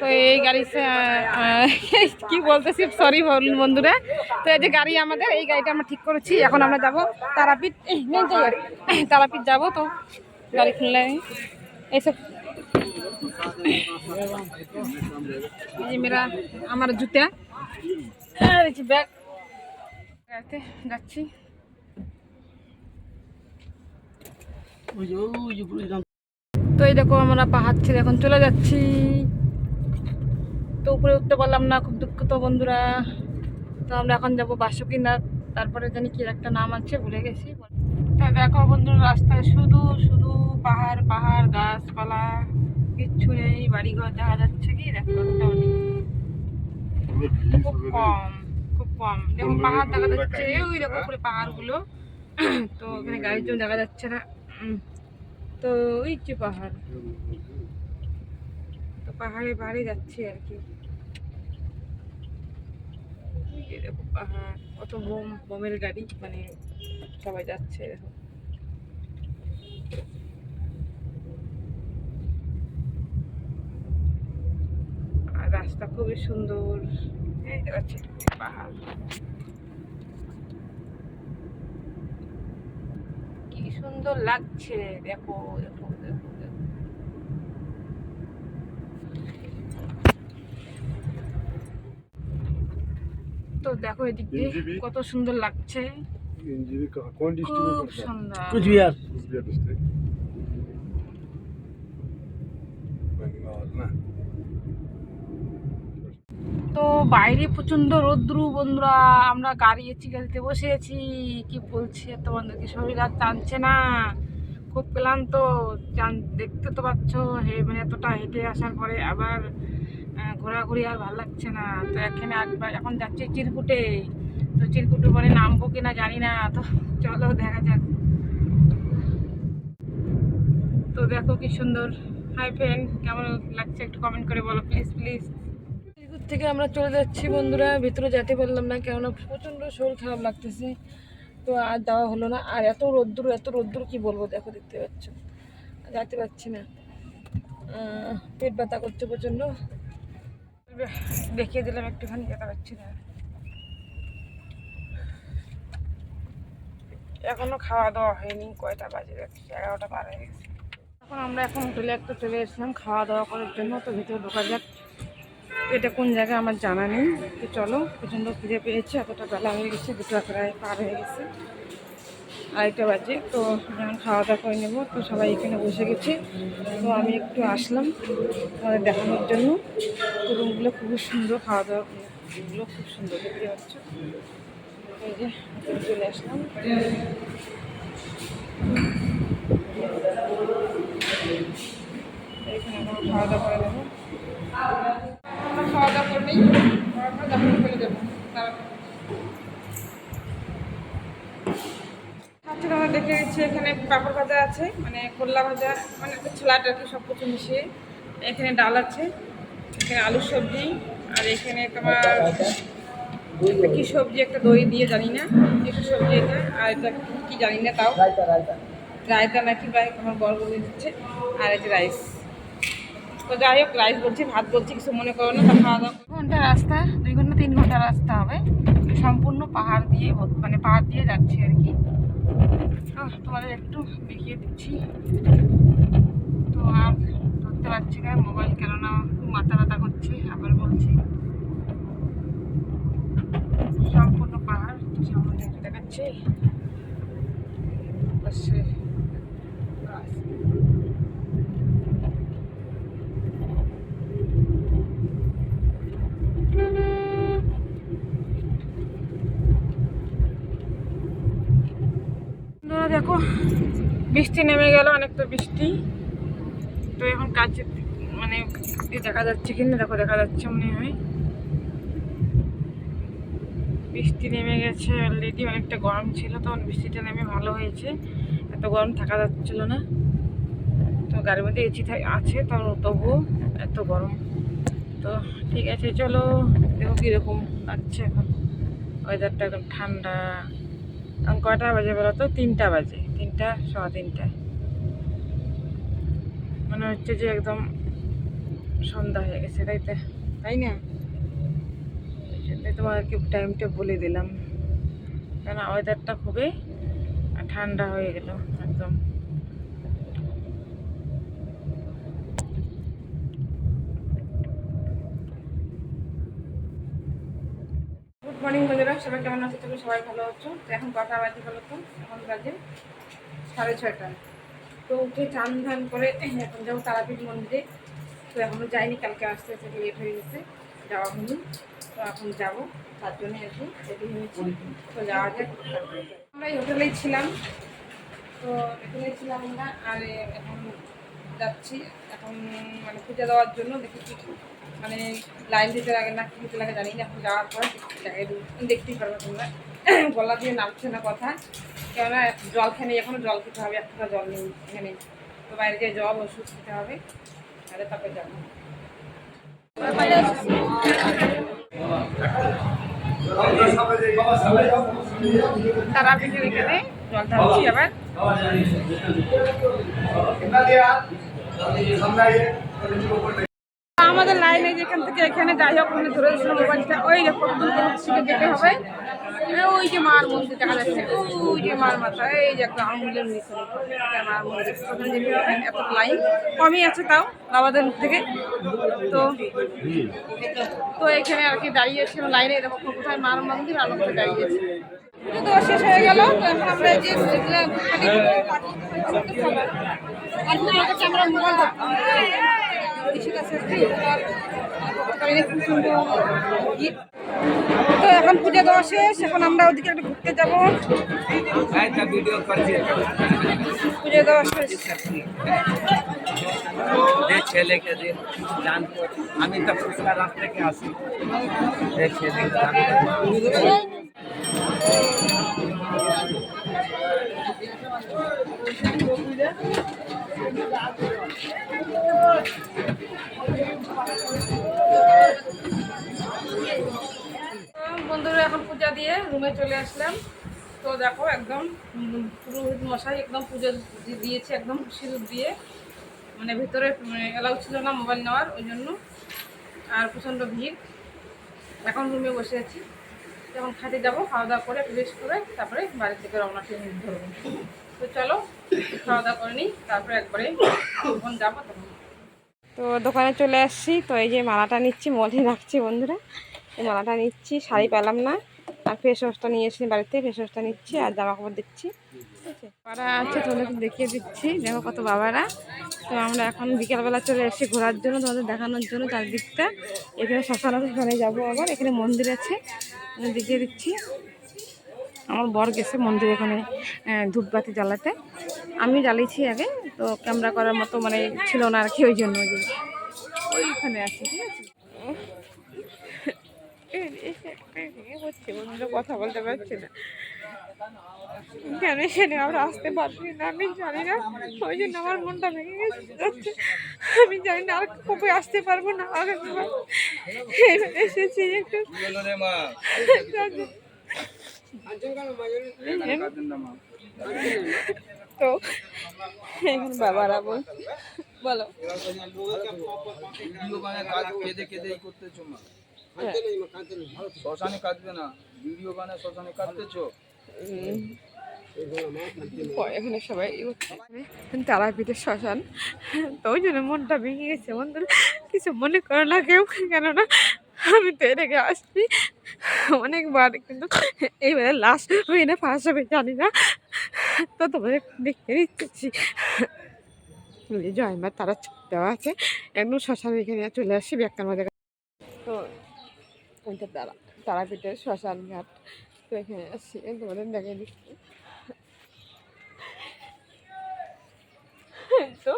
তো এই গাড়ি কি বলতেছি সরি বন্ধুরা। তো এই যে গাড়ি আমাদের এই গাড়িটা আমরা ঠিক করেছি এখন আমরা যাব তারাপীঠ। তারাপীঠ যাব তো গাড়ি খুললে এইসব এই মেরা আমার জুতা। আর এই যে ব্যাগ। গাড়িতে যাচ্ছি। তো এই দেখো আমরা পাহাড় ছেড়ে এখন চলে যাচ্ছি। তো উপরে উঠতে পারলাম না খুব দুঃখিত বন্ধুরা। তো আমরা এখন যাব বাসুকিনাথ তারপরে জানি কি একটা নাম আছে ভুলে গেছি। তা দেখো বন্ধুরা রাস্তায় শুধু শুধু পাহাড় পাহাড় গাছপালা কিচ্ছু নেই বাড়িঘর দেখা যাচ্ছে কি দেখো খুব কম খুব কম। দেখো পাহাড় দেখা যাচ্ছে ওই দেখো উপরে পাহাড়গুলো। তো ওখানে গাড়ির জন্য দেখা যাচ্ছে না। তো ওই যে পাহাড়। তো পাহাড়ে পাহাড়ে যাচ্ছি আর কি। পাহাড় কত বোম, বোমের গাড়ি মানে সবাই যাচ্ছে আর রাস্তা খুবই সুন্দর, এই দেখাচ্ছে পাহাড়। কি সুন্দর লাগছে, দেখো দেখো দেখো দেখো তো দেখো এদিক দিয়ে কত সুন্দর লাগছে। তো বাইরে প্রচণ্ড রৌদ্রু বন্ধুরা আমরা গাড়ি এসছি গাড়িতে বসে আছি কি বলছি তোমাদেরকে শরীর আর টানছে না? খুব ক্লান্ত। দেখতে তো পাচ্ছ হে মানে এতটা হেঁটে আসার পরে আবার ঘোরাঘুরি আর ভালো লাগছে না। তো এখানে একবার এখন যাচ্ছি চিরকুটে। তো চিরকুটে পরে নামবো কিনা জানি না। তো চলো, দেখা যাক। তো দেখো কি সুন্দর। হাই ফ্রেন্ড কেমন লাগছে একটু কমেন্ট করে বলো প্লিজ প্লিজ চিরকুট থেকে আমরা চলে যাচ্ছি বন্ধুরা। ভিতরে যেতে পারলাম না, কেননা প্রচণ্ড শরীর খারাপ লাগতেছে। তো আর যাওয়া হলো না। আর এত রোদ্দুর এত রোদ্দুর কি বলব? দেখো, দেখতে পাচ্ছ? যেতে পারছি না। পেট ব্যথা করছে প্রচণ্ড। দেখিয়ে দিলাম একটুখানি যেতে পারছি না। এখনও খাওয়া দাওয়া হয়নি, কয়টা বাজে যাচ্ছে এগারোটা পার হয়ে গেছে। এখন আমরা এখন হোটেলে একটা চলে এসেছিলাম, খাওয়া দাওয়া করার জন্য, তো ভিতরে ঢোকা যাক, এটা কোন জায়গায় আমার জানা নেই। তো চলো, প্রচণ্ড খিদে পেয়েছে, এতটা বেলা হয়ে গেছে, দুটো প্রায় পার হয়ে গেছে। আড়াইটা বাজে, তো যখন খাওয়া দাওয়া করে নেব। তো সবাই এখানে বসে গেছে। তো আমি একটু আসলাম তোমাদের দেখানোর জন্য। তো রুমগুলো খুবই সুন্দর খাওয়া দাওয়া রুমগুলো খুব সুন্দর, দেখতে পাচ্ছ? এই যে চলে আসলাম। এখানে আমরা খাওয়া দাওয়া করে নেব। আমরা খাওয়া দাওয়া করে নিই, তারপর দাম ফেলে দেবো। আচ্ছা দেখে নিচ্ছি এখানে পাপড় ভাজা আছে মানে করলা ভাজা মানে একটা ছোলাট আর কি সব কিছু মিশিয়ে এখানে ডাল আছে, এখানে আলুর সবজি, আর এখানে তোমার কি সবজি, একটা দই দিয়ে জানি না একটু সবজি এটা, আর এটা কি জানি না তাও। রায়তা নাকি ভাই, আমার বড় বলে দিচ্ছে, আর এই রাইস। তো যাই হোক, রাইস বলছি, ভাত বলছি, কিছু মনে করো না, তা খাওয়া দাওয়া। ঘণ্টা রাস্তা, দুই ঘণ্টা, তিন ঘণ্টা রাস্তা হবে। সম্পূর্ণ পাহাড় দিয়ে মানে পাহাড় দিয়ে যাচ্ছি আর কি। তোমাদের একটু দেখিয়ে দিচ্ছি। তো আর ধরতে পারছি না মোবাইল কেননা খুব মাথা ব্যথা করছে, আবার বলছি। সম্পূর্ণ পাহাড়, সামনে একটু দেখাচ্ছে। পাশে গাছ। বন্ধুরা দেখো বৃষ্টি নেমে গেল, অনেকটা বৃষ্টি। তো এখন কাছে মানে দেখা যাচ্ছে কিনা, দেখো দেখা যাচ্ছে মনে হয়। বৃষ্টি নেমে গেছে অলরেডি অনেকটা গরম ছিল, তখন বৃষ্টিটা নেমে ভালো হয়েছে। এত গরম থাকা যাচ্ছিল না। তো গাড়ির মধ্যে এসি আছে, তো তবুও এত গরম। তো ঠিক আছে, চলো দেখো কীরকম লাগছে এখন। ওয়েদারটা একদম ঠান্ডা। এখন কয়টা বাজে বলো তো? তিনটা বাজে। তিনটা সোয়া তিনটা মনে হচ্ছে যে একদম সন্ধ্যা হয়ে গেছে, তাই তো, তাই না? তোমাদেরকে টাইমটা বলে দিলাম। কেন ওয়েদারটা খুবই ঠান্ডা হয়ে গেল, একদম। গুড মর্নিং বন্ধুরা, সবাই কেমন আছো? তুমি সবাই ভালো আছো? তো এখন কটা বাজে বলো তো, এখন বাজে সাড়ে ছয়টা তো উঠে চান ধান করে এখন যাব তারাপীঠ মন্দিরে। তো এখনও যাইনি, কালকে আসতে আসতে লেট হয়ে গেছে, যাওয়া হয়নি। তো এখন যাব, তার জন্য কি, রেডি হয়েছি। তো যাওয়া যাক। আমরা এই হোটেলেই ছিলাম। তো এখানে ছিলাম আমরা, আর এখন যাচ্ছি। এখন মানে পূজা দেওয়ার জন্য দেখি কি মানে লাইন দিতে লাগে না, কি দিতে লাগে জানি না, এখন যাওয়ার পর দেখতেই পারবে তোমরা। গলা দিয়ে নামছে না কথা। কেননা জল খেয়ে নেই এখনও জল খেতে হবে একটা জল নেই, এখানে তো বাইরে গিয়ে জল, ওষুধ খেতে হবে, তাহলে তারপরে যাব। তারা এখানে জল আবার আমাদের লাইনে যেখান থেকে এখানে যাই হোক মানে ধরে দিয়েছিল মোবাইলটা, ওই যে কতদূর শিখে যেতে হবে। ওই যে মার মন্দির দেখা যাচ্ছে, ওই যে মার মাথা, এই যে একটা আঙুলের নিচে মার মন্দির। এত লাইন। কমই আছে তাও, বাবাদের থেকে। তো তো এখানে আর কি দাঁড়িয়েছিল লাইনে এরকম কোথায় মার মন্দির, আর ওখানে দাঁড়িয়েছে তো শেষ হয়ে গেল এখন আমরা যে তো এখন পুজো দেওয়া শেষ এখন আমরা ওদিকে একটু ঘুরতে যাব। পুজো দেওয়া শেষ। ছেলেকে আমি তো পুরস্কার রাত থেকে আসি। ছেলেকে বন্ধুরা, এখন পূজা দিয়ে রুমে চলে আসলাম। তো দেখো, একদম পুরোহিত মশাই একদম পুজো দিয়েছে, একদম সিঁদুর দিয়ে। মানে ভিতরে এলাউ ছিল না মোবাইল নেওয়ার, ওই জন্য। আর প্রচণ্ড ভিড়। এখন রুমে বসে আছি। যখন খাতে যাব, খাওয়া দাওয়া করে ফ্রেশ করে তারপরে বাড়ি থেকে রওনা ট্রেন ধরবো। তো চলো, খাওয়া দাওয়া করে নিই, তারপরে একবারে যখন যাব তখন। তো দোকানে চলে আসছি, তো এই যে মালাটা নিচ্ছি মনে রাখছি বন্ধুরা। এই মালাটা নিচ্ছি, শাড়ি পেলাম না। আর ফেস ওয়াশটা নিয়ে এসেছি বাড়িতে ফেস ওয়াশটা নিচ্ছি আর জামা কাপড় দিচ্ছি। ঠিক আছে বাবারা আছে তোমাদেরকে দেখিয়ে দিচ্ছি। দেখো কত বাবারা। তো আমরা এখন বিকেলবেলা চলে এসেছি ঘোরার জন্য, তোমাদের দেখানোর জন্য চারদিকটা। এখানে শ্মশান আছে, সেখানে যাব আবার। এখানে মন্দির আছে। দেখিয়ে দিচ্ছি আমার বর গেছে মন্দির এখানে ধূপবাতি জ্বালাতে আমি জ্বালিয়েছি আগে, তো ক্যামেরা করার মতো মানে ছিল না আর কি, ওই জন্য। ওইখানে আছে, ঠিক আছে পড়ছে বন্ধুরা কথা বলতে পারছি না। কেন এখানে আমরা আসতে পারছি না, আমি জানি না। ওই জন্য আমার মনটা ভেঙে যাচ্ছে আমি জানি না আর কবে আসতে পারব না আগামীবার এসেছি একটু। তো, এখন বাবারা বল, বলো। মা শ্মশানে কাঁদবে না। ভিডিও বানায় শ্মশানে কাঁদতেছো? এখানে সবাই। তারাপীঠের শ্মশান। তো ওই জন্য মনটা ভেঙে গেছে। বন্ধুরা কিছু মনে করে না কেউ কেননা আমি তো এটাকে আসছি। অনেকবার কিন্তু এইবারে লাস্ট হয়ে না ফার্স্ট হবে জানি না। তো তোমাদের দেখতে দিচ্ছি। জয়মা তারা চোখ দেওয়া আছে। একদম শ্মশান এখানে চলে আসছি ব্যাখ্যার মধ্যে তো ওইটা তারা তারাপীঠের শ্মশান ঘাট তো এখানে আসছি তোমাদের দেখে দিচ্ছি তো